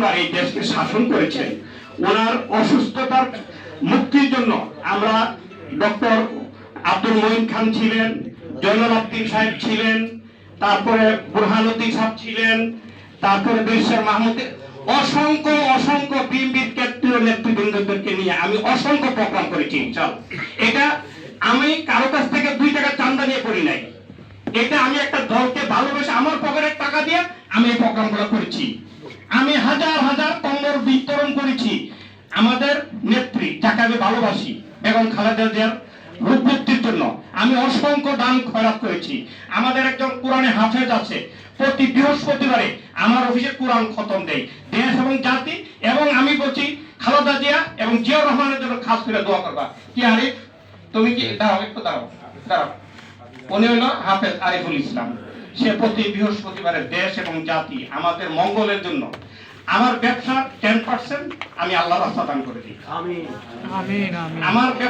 তিনবার এই দেশকে শাসন করেছেন। ওনার অসুস্থতার মুক্তির জন্য আমরা ডক্টর আব্দুল মঈন খান ছিলেন, জয়নুল আব্দিন সাহেব ছিলেন, তারপরে বুরহানুদ্দিন সাহেব ছিলেন, তারপরে বিশ্বের মাহমুদ। অসংখ্য অসংখ্য বিএনপির কেন্দ্রীয় নেতৃবৃন্দদেরকে নিয়ে আমি অসংখ্য প্রোগ্রাম করেছি চল এটা আমি কারও কাছ থেকে দুই টাকা চান্দা নিয়ে করি নাই। এটা আমি একটা দলকে ভালোবেসে আমার দিয়ে আমি এই প্রোগ্রামগুলো করেছি। আমি হাজার হাজার কম্বল বিতরণ করেছি। আমাদের নেত্রী, যাকে আমি ভালোবাসি, বেগম খালেদা রূপবৃদ্ধির জন্য, আমি অসংখ্য দান খয়রাত করেছি। আমাদের একজন কোরআনে হাফেজ আছে, প্রতি বৃহস্পতিবারে আমার অফিসে কোরআন খতম দেয়। দেশ এবং জাতি, এবং আমি বলছি, খালেদা জিয়া এবং জিয়াউর রহমানের জন্য খাস করে দোয়া করবা। কি আরিফ, তুমি কি দাঁড়াও, একটু দাঁড়াও দাঁড়াও। উনি হলো হাফেজ আরিফুল ইসলাম। সে প্রতি বৃহস্পতিবারে দেশ এবং জাতি আমাদের মঙ্গলের জন্য। আমার ব্যবসা টেন পার্সেন্ট আমি আল্লাহ রাস্তা দান করে দিই। আমার ব্যবসা